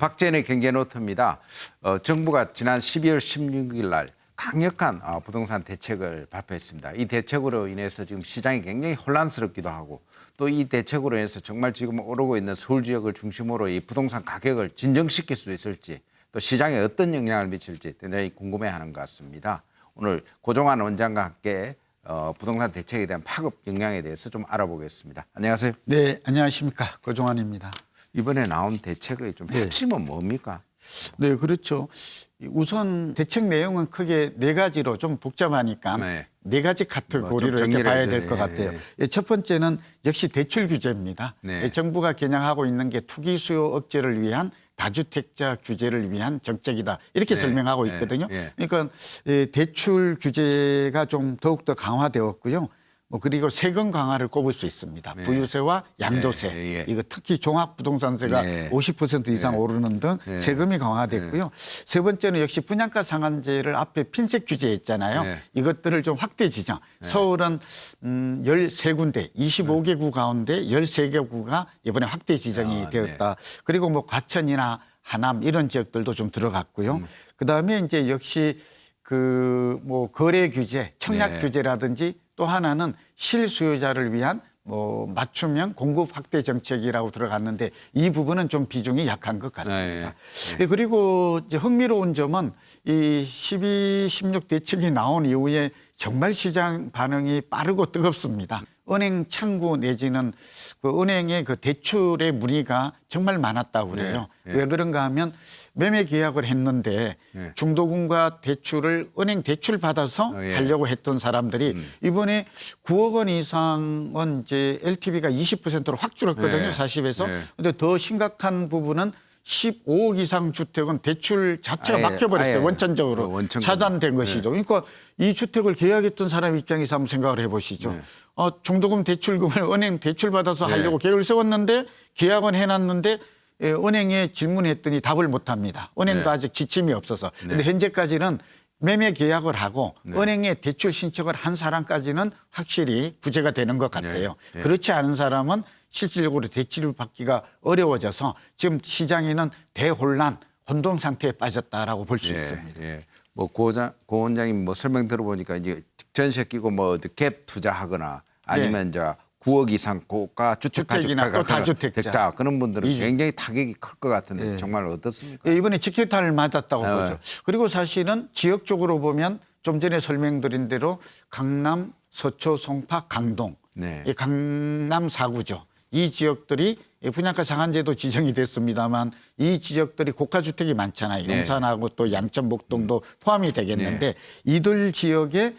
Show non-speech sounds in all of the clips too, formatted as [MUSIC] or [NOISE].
박재현의 경제노트입니다. 어, 정부가 지난 12월 16일 날 강력한 어, 부동산 대책을 발표했습니다. 이 대책으로 인해서 지금 시장이 굉장히 혼란스럽기도 하고 또 이 대책으로 인해서 정말 지금 오르고 있는 서울 지역을 중심으로 이 부동산 가격을 진정시킬 수 있을지 또 시장에 어떤 영향을 미칠지 대단히 궁금해하는 것 같습니다. 오늘 고종환 원장과 함께 어, 부동산 대책에 대한 파급 영향에 대해서 좀 알아보겠습니다. 안녕하세요. 네, 안녕하십니까. 고종환입니다. 이번에 나온 대책의 좀 핵심은 뭡니까? 네, 그렇죠. 우선 대책 내용은 크게 네 가지로 좀 복잡하니까 네. 네, 가지 카테고리로 이렇게 정리를 봐야 해줘야 될것 돼. 같아요. 예. 예, 첫 번째는 역시 대출 규제입니다. 네. 예, 정부가 겨냥하고 있는 게 투기 수요 억제를 위한 다주택자 규제를 위한 정책이다 이렇게 네. 설명하고 네. 있거든요. 예. 그러니까 예, 대출 규제가 좀 더욱 더 강화되었고요. 뭐 그리고 세금 강화를 꼽을 수 있습니다. 네. 부유세와 양도세 예, 예. 이거 특히 종합부동산세가 네. 50% 이상 네. 오르는 등 네. 세금이 강화됐고요. 세 번째는 역시 분양가 상한제를 앞에 핀셋 규제했잖아요. 네. 이것들을 좀 확대 지정. 서울은 음 13군데 25개구 가운데 13개구가 이번에 확대 지정이 아, 되었다. 그리고 뭐 과천이나 하남 이런 지역들도 좀 들어갔고요. 음. 그다음에 이제 역시 그 뭐 거래 규제, 청약 네. 규제라든지 또 하나는 실수요자를 위한 뭐 맞춤형 공급 확대 정책이라고 들어갔는데 이 부분은 좀 비중이 약한 것 같습니다. 예, 그리고 흥미로운 점은 이 12, 16 대책이 나온 이후에 정말 시장 반응이 빠르고 뜨겁습니다. 은행 창구 내지는 그 은행의 그 대출의 문의가 정말 많았다고 그래요. 네, 네. 왜 그런가 하면 매매 계약을 했는데 네. 중도금과 대출을 은행 대출 받아서 어, 예. 하려고 했던 사람들이 이번에 9억 원 이상은 이제 LTV가 20%로 확 줄었거든요. 네. 40에서. 네. 근데 더 심각한 부분은 15억 이상 주택은 대출 자체가 아예, 막혀버렸어요. 아예 원천적으로 그 원천금. 차단된 것이죠. 그러니까 이 주택을 계약했던 사람 입장에서 한번 생각을 해보시죠. 어, 중도금 대출금을 [LAUGHS] 은행 대출 받아서 네. 하려고 계획을 세웠는데 계약은 해놨는데 예, 은행에 질문했더니 답을 못합니다. 은행도 네. 아직 지침이 없어서. 근데 현재까지는 매매 계약을 하고 네. 은행에 대출 신청을 한 사람까지는 확실히 구제가 되는 것 같아요. 네. 그렇지 않은 사람은 실질적으로 대출을 받기가 어려워져서 지금 시장에는 대혼란, 혼돈 상태에 빠졌다라고 볼수 있습니다. 예. 뭐 고장 고 원장님 뭐 설명 들어보니까 이제 전세 끼고 뭐 갭 투자하거나 아니면 이제 9억 이상 고가 주택 네. 주택이나 또 다주택자. 그런 분들은 이주. 굉장히 타격이 클 것 같은데 예. 정말 어떻습니까? 예, 이번에 직격탄을 맞았다고 네. 보죠. 그리고 사실은 지역적으로 보면 좀 전에 설명드린 대로 강남, 서초, 송파, 강동, 네. 이 강남 사구죠. 이 지역들이 이 분양가 상한제도 지정이 됐습니다만 이 지역들이 고가 주택이 많잖아요. 네. 용산하고 또 양천, 목동도 포함이 되겠는데 이들 지역에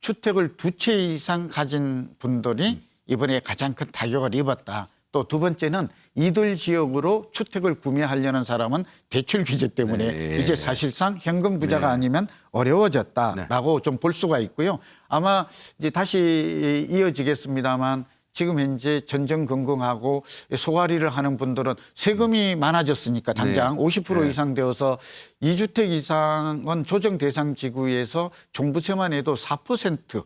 주택을 두 채 이상 가진 분들이 이번에 가장 큰 타격을 입었다. 또 두 번째는 이들 지역으로 주택을 구매하려는 사람은 대출 규제 때문에 네. 이제 사실상 현금 부자가 네. 아니면 어려워졌다라고 좀볼 수가 있고요. 아마 이제 다시 이어지겠습니다만 지금 현재 전전긍긍하고 소화리를 하는 분들은 세금이 많아졌으니까 당장 네. 50% 네. 이상 되어서 2주택 이상은 조정 대상 지구에서 종부세만 해도 4% 네.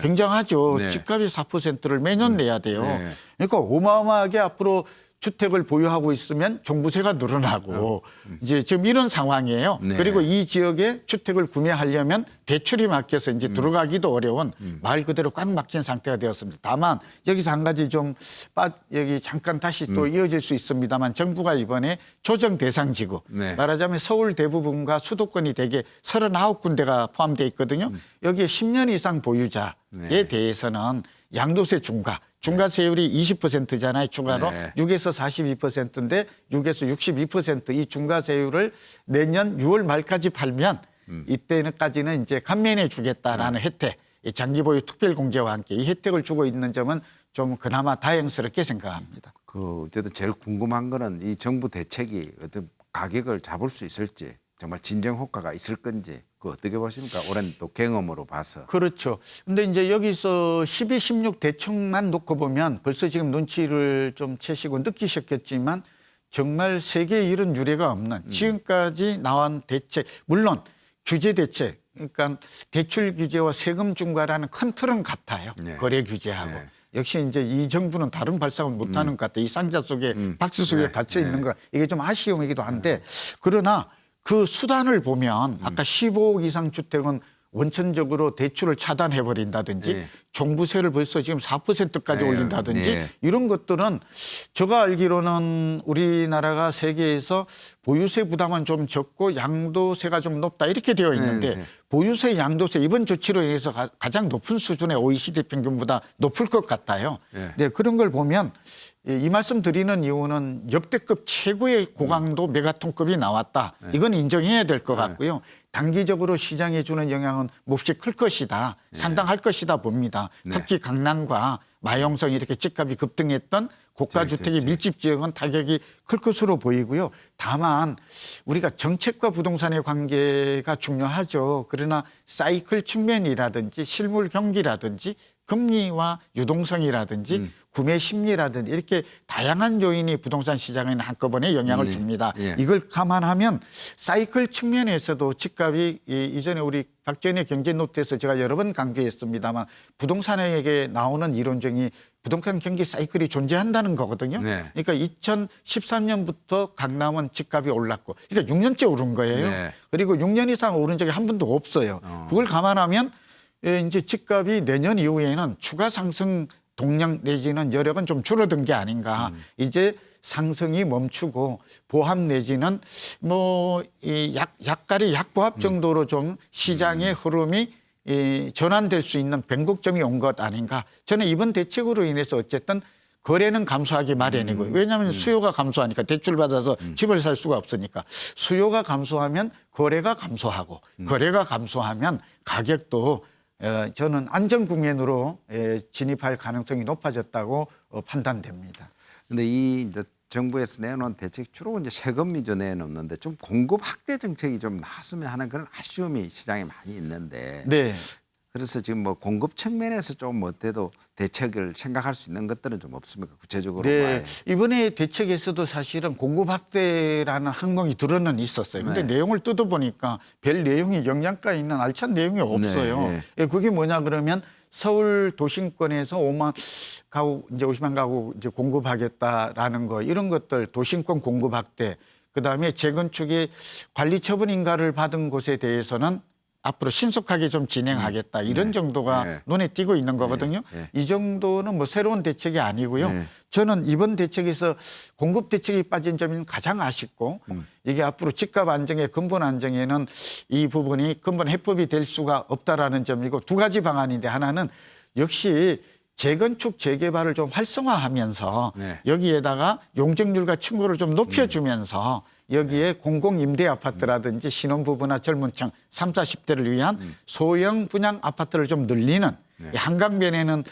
굉장하죠. 네. 집값이 4%를 매년 내야 돼요. 네. 그러니까 어마어마하게 앞으로 주택을 보유하고 있으면 종부세가 늘어나고 이제 지금 이런 상황이에요. 어. 네. 그리고 이 지역에 주택을 구매하려면 대출이 막혀서 음. 이제 들어가기도 어려운 말 그대로 꽉 막힌 상태가 되었습니다. 다만 여기서 한 가지 좀 빠, 여기 잠깐 다시 또 음. 이어질 수 있습니다만 정부가 이번에 조정 대상 지구 네. 말하자면 서울 대부분과 수도권이 대개 39군데가 포함되어 있거든요. 여기에 10년 이상 보유자에 음. 네. 대해서는 양도세 중과 중과세율이 20%잖아요. 추가로 네. 6에서 42%인데 6에서 62%이 중과세율을 내년 6월 말까지 팔면 음. 이때는까지는 이제 감면해 주겠다라는 혜택, 이 장기 보유 특별 공제와 함께 이 혜택을 주고 있는 점은 좀 그나마 다행스럽게 생각합니다. 그 어쨌든 제일 궁금한 거는 이 정부 대책이 어떤 가격을 잡을 수 있을지 정말 진정 효과가 있을 건지 그 어떻게 보십니까? 오랜 또 경험으로 봐서. 그렇죠. 근데 이제 여기서 12, 16 대충만 놓고 보면 벌써 지금 눈치를 좀 채시고 느끼셨겠지만 정말 세계에 이런 유례가 없는 지금까지 나온 대책, 물론 규제 대책, 그러니까 대출 규제와 세금 중과라는 큰 틀은 같아요. 네. 거래 규제하고. 네. 역시 이제 이 정부는 다른 발상은 못하는 것 같아. 이 상자 속에 박스 속에 갇혀 있는 거 이게 좀 아쉬움이기도 한데 그러나 그 수단을 보면 아까 15억 이상 주택은 원천적으로 대출을 차단해 버린다든지 네. 종부세를 벌써 지금 4%까지 네. 올린다든지 네. 이런 것들은 제가 알기로는 우리나라가 세계에서 보유세 부담은 좀 적고 양도세가 좀 높다 이렇게 되어 있는데 네, 네. 보유세, 양도세 이번 조치로 인해서 가- 가장 높은 수준의 OECD 평균보다 높을 것 같아요. 네. 네, 그런 걸 보면 이- 이 말씀 드리는 이유는 역대급 최고의 고강도 메가톤급이 나왔다. 이건 인정해야 될 것 같고요. 단기적으로 시장에 주는 영향은 몹시 클 것이다. 상당할 것이다 봅니다. 특히 강남과 마영성 이렇게 집값이 급등했던 고가 주택의 밀집 지역은 타격이 클 것으로 보이고요. 다만 우리가 정책과 부동산의 관계가 중요하죠. 그러나 사이클 측면이라든지 실물 경기라든지 금리와 유동성이라든지 구매 심리라든지 이렇게 다양한 요인이 부동산 시장에 한꺼번에 영향을 줍니다. 예. 이걸 감안하면 사이클 측면에서도 집값이 이- 이전에 우리 박지원의 경제 노트에서 제가 여러 번 강조했습니다만 부동산에게 나오는 이론적이 부동산 경기 사이클이 존재한다는 거거든요. 네. 그러니까 2013년부터 강남은 집값이 올랐고 그러니까 6년째 오른 거예요. 네. 그리고 6년 이상 오른 적이 한 번도 없어요. 그걸 감안하면 예, 이제 집값이 내년 이후에는 추가 상승 동력 내지는 여력은 좀 줄어든 게 아닌가. 이제 상승이 멈추고 보합 내지는 뭐 이 약 약간의 약보합 정도로 좀 시장의 흐름이 이 전환될 수 있는 변곡점이 온 것 아닌가. 저는 이번 대책으로 인해서 어쨌든 거래는 감소하기 마련이고 왜냐하면 수요가 감소하니까 대출 받아서 집을 살 수가 없으니까. 수요가 감소하면 거래가 감소하고 거래가 감소하면 가격도 어, 저는 안정 국면으로 에, 진입할 가능성이 높아졌다고 어, 판단됩니다. 근데 이 이제 정부에서 내놓은 대책 주로 이제 세금 위주 내놓는데 좀 공급 확대 정책이 좀 나왔으면 하는 그런 아쉬움이 시장에 많이 있는데 네. 그래서 지금 뭐 공급 측면에서 좀 어때도 대책을 생각할 수 있는 것들은 좀 없습니까 구체적으로 네. 이번에 대책에서도 사실은 공급 확대라는 항목이 들어는 있었어요. 근데 네. 내용을 뜯어보니까 별 내용이 영양가 있는 알찬 내용이 없어요. 네. 예, 그게 뭐냐 그러면 서울 도심권에서 5만 가구 이제 50만 가구 이제 공급하겠다라는 거 이런 것들 도심권 공급 확대 그다음에 재건축의 관리 처분 인가를 받은 곳에 대해서는 앞으로 신속하게 좀 진행하겠다 이런 정도가 네. 눈에 띄고 있는 거거든요. 네. 이 정도는 뭐 새로운 대책이 아니고요. 네. 저는 이번 대책에서 공급 대책이 빠진 점이 가장 아쉽고 이게 앞으로 집값 안정의 근본 안정에는 이 부분이 근본 해법이 될 수가 없다라는 점이고 두 가지 방안인데 하나는 역시 재건축 재개발을 좀 활성화하면서 네. 여기에다가 용적률과 층고를 좀 높여주면서 여기에 공공 임대 아파트라든지 신혼부부나 젊은 층 3, 40대를 위한 소형 분양 아파트를 좀 늘리는 이 한강변에는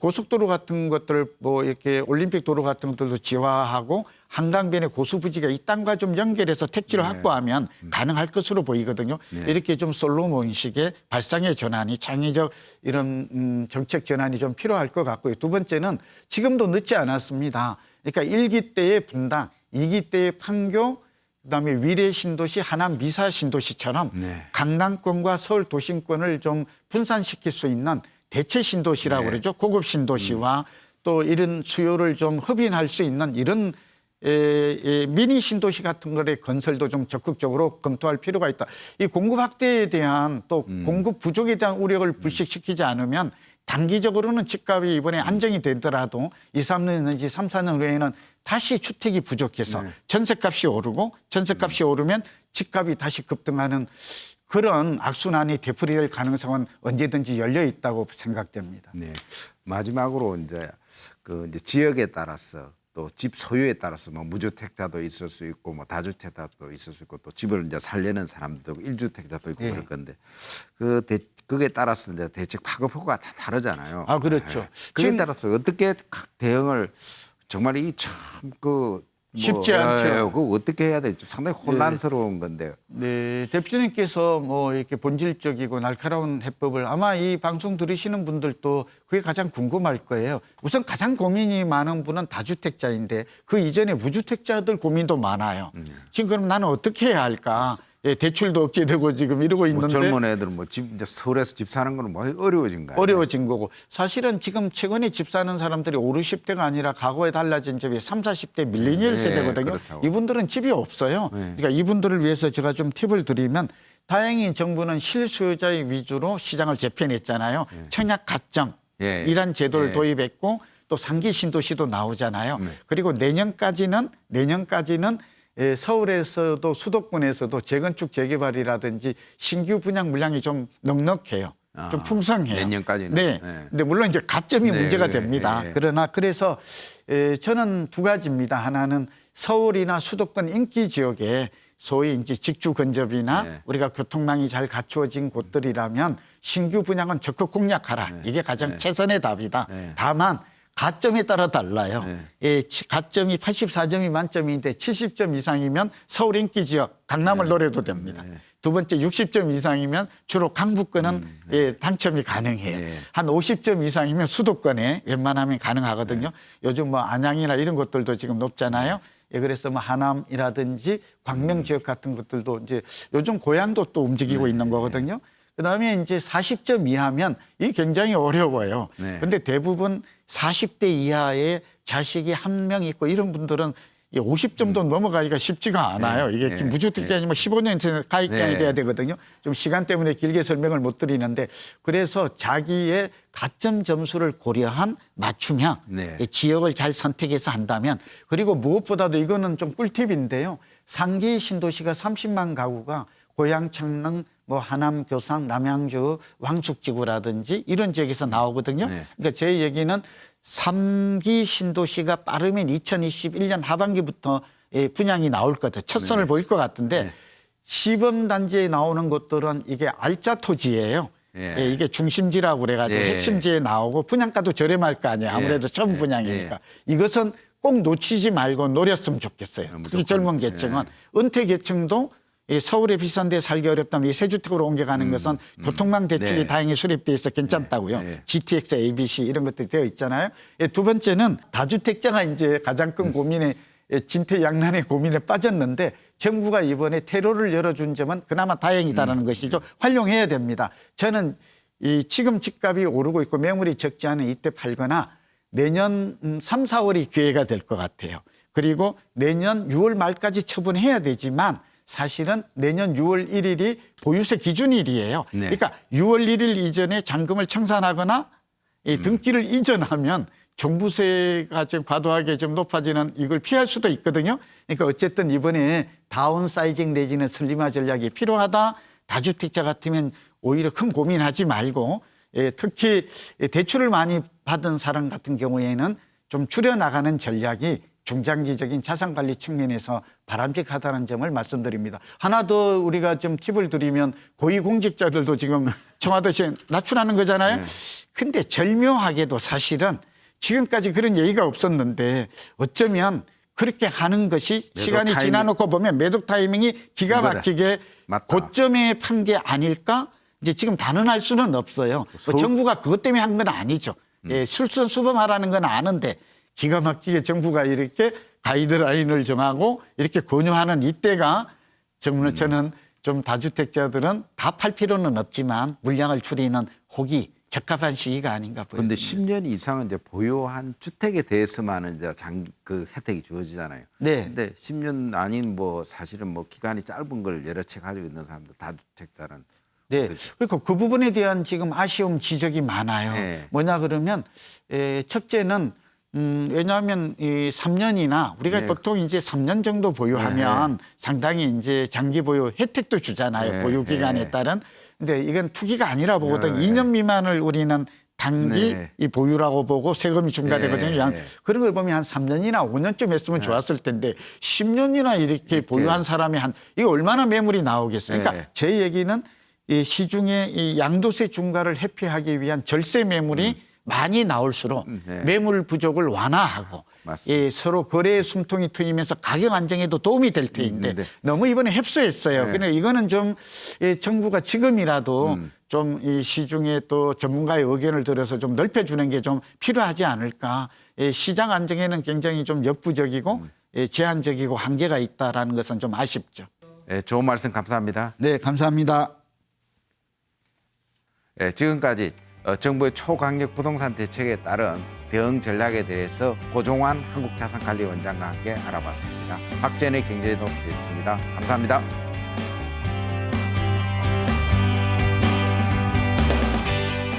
고속도로 같은 것들 뭐 이렇게 올림픽 도로 같은 것들도 지화하고 한강변에 고수부지가 이 땅과 좀 연결해서 택지를 확보하면 가능할 것으로 보이거든요. 이렇게 좀 솔로몬식의 발상의 전환이 창의적 이런 음, 정책 전환이 좀 필요할 것 같고요. 두 번째는 지금도 늦지 않았습니다. 그러니까 일기 때의 분당, 이기 때의 판교, 그다음에 위례 신도시, 하남 미사 신도시처럼 네. 강남권과 서울 도심권을 좀 분산시킬 수 있는 대체 신도시라고 네. 그러죠. 고급 신도시와 또 이런 수요를 좀 흡인할 수 있는 이런 에, 에, 미니 신도시 같은 거의 건설도 좀 적극적으로 검토할 필요가 있다. 이 공급 확대에 대한 또 공급 부족에 대한 우려를 불식시키지 않으면 단기적으로는 집값이 이번에 안정이 되더라도 2, 3년 내지 3, 4년 후에는 다시 주택이 부족해서 전세값이 오르고 전세값이 오르면 집값이 다시 급등하는 그런 악순환이 되풀이될 가능성은 언제든지 열려 있다고 생각됩니다. 네. 마지막으로 이제 그 이제 지역에 따라서 또 집 소유에 따라서 뭐 무주택자도 있을 수 있고 뭐 다주택자도 있을 수 있고 또 집을 이제 살려는 사람도 있고 일주택자도 있고 예. 그럴 건데 그 대, 그에 따라서 이제 대책 파급 효과가 다 다르잖아요. 아, 그렇죠. 네. 그에 따라서 어떻게 각 대응을 정말 이 참그 쉽지 않죠. 그 어떻게 해야 될지 상당히 혼란스러운 건데. 네, 대표님께서 뭐 이렇게 본질적이고 날카로운 해법을 아마 이 방송 들으시는 분들도 그게 가장 궁금할 거예요. 우선 가장 고민이 많은 분은 다주택자인데 그 이전에 무주택자들 고민도 많아요. 지금 그럼 나는 어떻게 해야 할까? 예, 대출도 없게 되고 지금 이러고 뭐 있는데 젊은 애들은 뭐 집 이제 서울에서 집 사는 거는 뭐 어려워진 거예요. 어려워진 거고 사실은 지금 최근에 집 사는 사람들이 5, 60대가 아니라 과거에 달라진 집이 3, 40대 밀레니얼 네, 세대거든요. 그렇다고. 이분들은 집이 없어요. 그러니까 이분들을 위해서 제가 좀 팁을 드리면 다행히 정부는 실수요자 위주로 시장을 재편했잖아요. 청약 가점 예. 이란 제도를 예. 도입했고 또 상기 신도시도 나오잖아요. 그리고 내년까지는 내년까지는 예, 서울에서도 수도권에서도 재건축 재개발이라든지 신규 분양 물량이 좀 넉넉해요. 좀 아, 풍성해요. 내년까지는. 네. 네. 근데 물론 이제 가점이 네, 문제가 그래, 됩니다. 예, 예. 그러나 그래서 에, 저는 두 가지입니다. 하나는 서울이나 수도권 인기 지역에 소위 이제 직주 근접이나 네. 우리가 교통망이 잘 갖추어진 곳들이라면 신규 분양은 적극 공략하라. 이게 가장 최선의 답이다. 네. 다만 가점에 따라 달라요. 네. 예, 치- 가점이 84점이 만점인데 70점 이상이면 서울 인기 지역 강남을 노려도 됩니다. 두 번째 60점 이상이면 주로 강북권은 예, 당첨이 가능해요. 네. 한 50점 이상이면 수도권에 웬만하면 가능하거든요. 요즘 뭐 안양이나 이런 것들도 지금 높잖아요. 예, 그래서 뭐 하남이라든지 광명 지역 같은 것들도 이제 요즘 고향도 또 움직이고 있는 거거든요. 그다음에 이제 40점 이하면 이 굉장히 어려워요. 네. 근데 대부분 40대 이하의 자식이 한 명 있고 이런 분들은 이 50점도 넘어가기가 쉽지가 않아요. 네, 이게 네, 지금 무주택자니 뭐 15년 가입 기간이 네. 돼야 되거든요. 좀 시간 때문에 길게 설명을 못 드리는데 그래서 자기의 가점 점수를 고려한 맞춤형 네. 이 지역을 잘 선택해서 한다면 그리고 무엇보다도 이거는 좀 꿀팁인데요. 상기 신도시가 30만 가구가 고향 창릉 뭐 하남 교상 남양주 왕숙지구라든지 이런 지역에서 나오거든요. 네. 그러니까 제 얘기는 삼기 신도시가 빠르면 2021년 하반기부터 예, 분양이 나올 것 같아요. 첫 선을 보일 것 같은데 시범 단지에 나오는 것들은 이게 알짜 토지예요. 예. 예, 이게 중심지라고 그래가지고 예. 핵심지에 나오고 분양가도 저렴할 거 아니에요. 아무래도 예. 처음 예. 분양이니까. 이것은 꼭 놓치지 말고 노렸으면 좋겠어요. 특히 무조건. 젊은 계층은 은퇴 계층도 이 서울에 비싼 데 살기 어렵다면 이 새주택으로 옮겨가는 것은 교통망 대책이 네. 다행히 수립돼 있어 괜찮다고요. 네. 네. GTX, ABC 이런 것들이 되어 있잖아요. 예, 두 번째는 다주택자가 이제 가장 큰 고민에 예, 진퇴양난의 고민에 빠졌는데 정부가 이번에 테러를 열어준 점은 그나마 다행이다라는 것이죠. 활용해야 됩니다. 저는 이 지금 집값이 오르고 있고 매물이 적지 않은 이때 팔거나 내년 음, 3, 4월이 기회가 될 것 같아요. 그리고 내년 6월 말까지 처분해야 되지만 사실은 내년 6월 1일이 보유세 기준일이에요. 네. 그러니까 6월 1일 이전에 잔금을 청산하거나 이 등기를 이전하면 종부세가 좀 과도하게 좀 높아지는 이걸 피할 수도 있거든요. 그러니까 어쨌든 이번에 다운사이징 내지는 슬림화 전략이 필요하다. 다주택자 같으면 오히려 큰 고민하지 말고 예, 특히 대출을 많이 받은 사람 같은 경우에는 좀 줄여나가는 전략이 중장기적인 자산 관리 측면에서 바람직하다는 점을 말씀드립니다. 하나 더 우리가 좀 팁을 드리면 고위공직자들도 지금 [LAUGHS] 청와대시 낮추라는 거잖아요. 근데 절묘하게도 사실은 지금까지 그런 얘기가 없었는데 어쩌면 그렇게 하는 것이 시간이 타이밍. 지나놓고 보면 매독 타이밍이 기가. 막히게 맞다. 고점에 판 게 아닐까? 이제 지금 단언할 수는 없어요. 뭐 서울- 정부가 그것 때문에 한 건 아니죠. 음. 예, 술선수범하라는 건 아는데 기가 막히게 정부가 이렇게 가이드라인을 정하고 이렇게 권유하는 이때가 음. 정말 저는 좀 다주택자들은 다 팔 필요는 없지만 물량을 줄이는 혹이 적합한 시기가 아닌가 보여요. 그런데 10년 이상은 이제 보유한 주택에 대해서만 이제 장, 그 혜택이 주어지잖아요. 네. 근데 10년 아닌 뭐 사실은 뭐 기간이 짧은 걸 여러 채 가지고 있는 사람들 다주택자는 네. 그러니까 그 부분에 대한 지금 아쉬움 지적이 많아요. 네. 뭐냐 그러면 에, 첫째는 음, 왜냐하면 이 3년이나 우리가 네. 보통 이제 3년 정도 보유하면 상당히 이제 장기 보유 혜택도 주잖아요. 네. 보유 기간에 네. 따른. 근데 이건 투기가 아니라 보거든. 네. 2년 미만을 우리는 단기 네. 이 보유라고 보고 세금이 중과되거든요. 네. 양- 네. 그런 걸 보면 한 3년이나 5년쯤 했으면 좋았을 텐데 10년이나 이렇게, 보유한 사람이 한 이거 얼마나 매물이 나오겠어요. 그러니까 네. 제 얘기는 이 시중에 이 양도세 중과를 회피하기 위한 절세 매물이 많이 나올수록 네. 매물 부족을 완화하고. 이 서로 거래의 숨통이 트이면서 가격 안정에도 도움이 될 테인데 음, 네. 너무 이번에 협소했어요. 네. 이거는 좀이 정부가 지금이라도 음. 좀이 시중에 또 전문가의 의견을 들어서 좀 넓혀주는 게 좀 필요하지 않을까. 이 시장 안정에는 굉장히 좀 역부족이고 음. 이 제한적이고 한계가 있다라는 것은 좀 아쉽죠. 예, 좋은 말씀 감사합니다. 네, 감사합니다. 예, 지금까지 어, 정부의 초강력 부동산 대책에 따른 대응 전략에 대해서 고종환 한국자산관리원장과 함께 알아봤습니다. 박전의 경제도였습니다. 감사합니다.